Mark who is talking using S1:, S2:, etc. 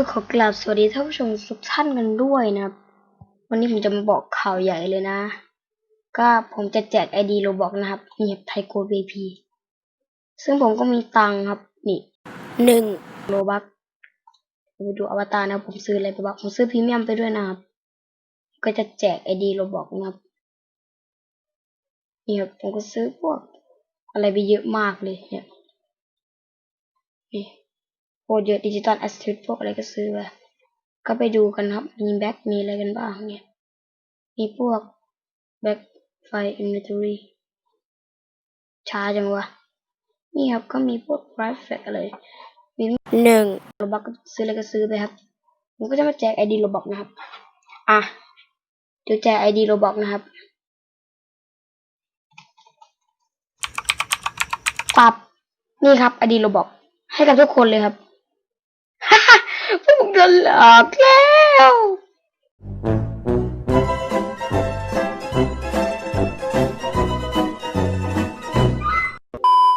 S1: ก็ขอกราบสวัสดีท่านผู้ชมทุกท่านกันด้วยนะครับ วันนี้ผมจะมาบอกข่าวใหญ่เลยนะ ก็ผมจะแจกไอดีโรบอกนะครับนี่ครับไทโกด VP ซึ่งผมก็มีตังครับ นี่หนึ่งโรบักไปดูอวตารนะผมซื้ออะไรไปบ้างผมซื้อพรีเมียมไปด้วยนะครับ ก็จะแจกไอดีโรบอกนะครับนี่ครับผมก็ซื้อพวกอะไรไปเยอะมากเลยเนี่ยนี่ โคตรเยอะดิจิตอลแอสเซทพวกอะไรก็ซื้อไปก็ไปดูกันครับ มีแบ็คมีอะไรกันบ้างเนี่ย มีพวกแบ็คไฟอินเวนทอรี่ช้าจังวะ นี่ครับก็มีพวกไรฟ์แฟกอะไรมีหนึ่งโรบักก็ซื้ออะไรก็ซื้อไปครับ ผมก็จะมาแจกไอดีโรบอกนะครับ อะ เดี๋ยวแจกไอดีโรบอกนะครับ ปรับ นี่ครับอดีโรบอกให้กับทุกคนเลยครับ พวกผมโ